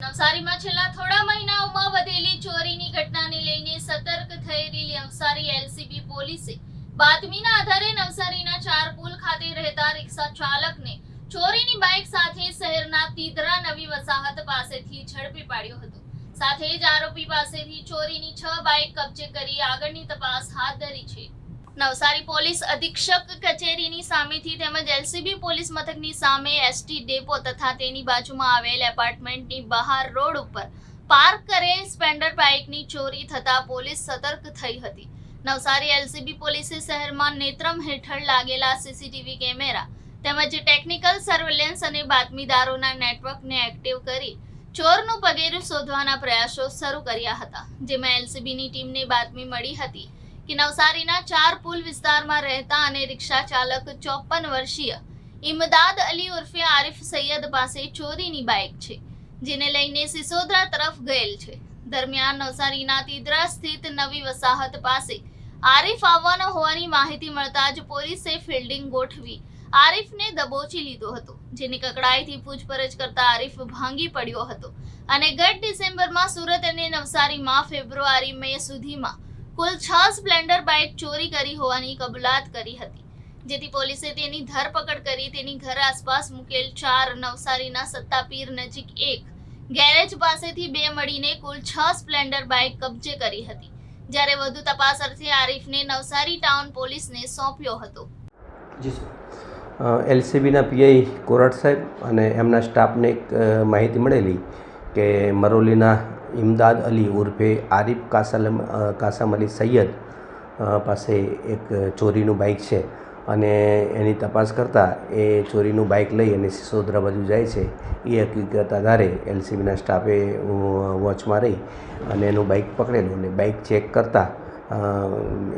નવસારીમાં છેલ્લા થોડા મહિનાઓમાં વધેલી ચોરીની ઘટનાને લઈને સતર્ક થયેલી નવસારી એલસીબી પોલીસે બાતમીના આધારે નવસારીના ચાર પુલ ખાતે રહેતા રિક્ષા ચાલકને ચોરીની બાઇક સાથે શહેરના તીધરા નવી વસાહત પાસેથી ઝડપી પાડ્યો હતો. સાથે જ આરોપી પાસેથી ચોરીની છ બાઇક કબજે કરી આગળની તપાસ હાથ ધરી છે. નવસારી પોલીસ અધિક્ષક કચેરીની સામેથી તેમજ એલસીબી પોલીસ મથકની સામે એસટી ડેપો તથા તેની બાજુમાં આવેલ એપાર્ટમેન્ટની બહાર રોડ ઉપર પાર્ક કરેલ સ્પેન્ડર બાઇકની ચોરી થતા પોલીસ સતર્ક થઈ હતી. નવસારી એલસીબી પોલીસે શહેરમાં નેત્રમ હેઠળ લાગેલા સીસીટીવી કેમેરા તેમજ ટેકનિકલ સર્વેલન્સ અને બાતમીદારોના નેટવર્કને એક્ટિવ કરી ચોરનું પગેરું શોધવાના પ્રયાસો શરૂ કર્યા હતા, જેમાં એલસીબીની ટીમને બાતમી મળી હતી. કે નવસારીના ચાર પુલ વિસ્તારમાં રહેતા અને રિક્ષા ચાલક ચોપન વર્ષીય ઇમદાદ અલી ઉર્ફે આરિફ સૈયદ પાસે ચોરીની બાઇક છે, જેને લઈને સિસોદરા તરફ ગયેલ છે. દરમિયાન નવસારીના તિદ્રા સ્થિત નવી વસાહત પાસે આરિફ આવવાનો હોવાની માહિતી મળતા જ પોલીસે ફિલ્ડિંગ ગોઠવી આરિફને દબોચી લીધો હતો, જેની કકડાઈથી પૂછપરછ કરતા આરિફ ભાંગી પડ્યો હતો. અને ગત ડિસેમ્બરમાં સુરત અને નવસારીમાં ફેબ્રુઆરી મે સુધીમાં કુલ છ સ્પ્લેન્ડર બાઇક ચોરી કરી હોવાની કબૂલાત કરી હતી. જેથી પોલીસે તેની ધરપકડ કરી તેની ઘર આસપાસ મૂકેલ ચાર નવસારીના સત્તાપીર નજીક એક ગેરેજ પાસેથી બે મળીને કુલ છ સ્પ્લેન્ડર બાઇક કબજે કરી હતી. જ્યારે વધુ તપાસ અર્થે આરીફને નવસારી ટાઉન પોલીસને સોંપ્યો હતો. એલસીબીના પીઆઈ કોરાટ સાહેબ અને એમના સ્ટાફને એક માહિતી મળેલી કે મરોલીના ઇમદાદ અલી ઉર્ફે આરિફ કાસલમ કાસમ અલી સૈયદ પાસે એક ચોરીનું બાઇક છે અને એની તપાસ કરતાં એ ચોરીનું બાઇક લઈ અને સિસોદરા બાજુ જાય છે. એ હકીકત આધારે એલસીબીના સ્ટાફે વોચમાં રહી અને એનું બાઇક પકડેલું અને બાઇક ચેક કરતાં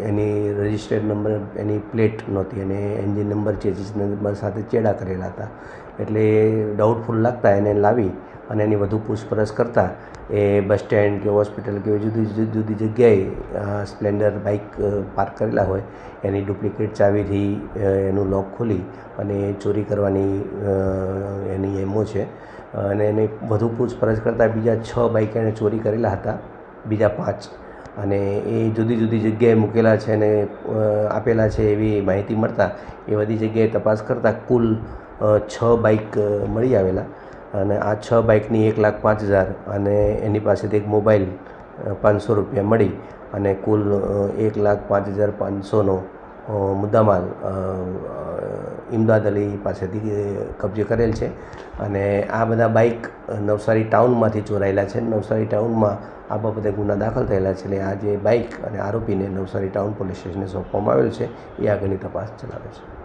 એની રજિસ્ટર્ડ નંબર, એની પ્લેટ નહોતી અને એન્જિન નંબર ચેજીસ નંબર સાથે ચેડા કરેલા હતા. એટલે ડાઉટફુલ લાગતા એને લાવી અને એની વધુ પૂછપરછ કરતાં એ બસ સ્ટેન્ડ કે હોસ્પિટલ કે જુદી જુદી જુદી જગ્યાએ સ્પ્લેન્ડર બાઇક પાર્ક કરેલા હોય, એની ડુપ્લિકેટ ચાવીથી એનું લોક ખોલી અને ચોરી કરવાની એની એમો છે. અને એને વધુ પૂછપરછ કરતાં બીજા છ બાઇક એણે ચોરી કરેલા હતા, બીજા પાંચ. અને એ જુદી જુદી જગ્યાએ મૂકેલા છે અને આપેલા છે એવી માહિતી મળતા એ બધી જગ્યાએ તપાસ કરતાં કુલ છ બાઇક મળી આવેલા. અને આ છ બાઇકની એક લાખ પાંચ હજાર અને એની પાસેથી એક મોબાઈલ પાંચસો રૂપિયા મળી અને કુલ એક લાખ પાંચ હજાર પાંચસોનો મુદ્દામાલ ઇમદાદ અલી પાસેથી કબજે કરેલ છે. અને આ બધા બાઇક નવસારી ટાઉનમાંથી ચોરાયેલા છે. નવસારી ટાઉનમાં આ બાબતે ગુના દાખલ થયેલા છે. એટલે આ જે બાઇક અને આરોપીને નવસારી ટાઉન પોલીસ સ્ટેશને સોંપવામાં આવેલ છે. એ આગળની તપાસ ચલાવે છે.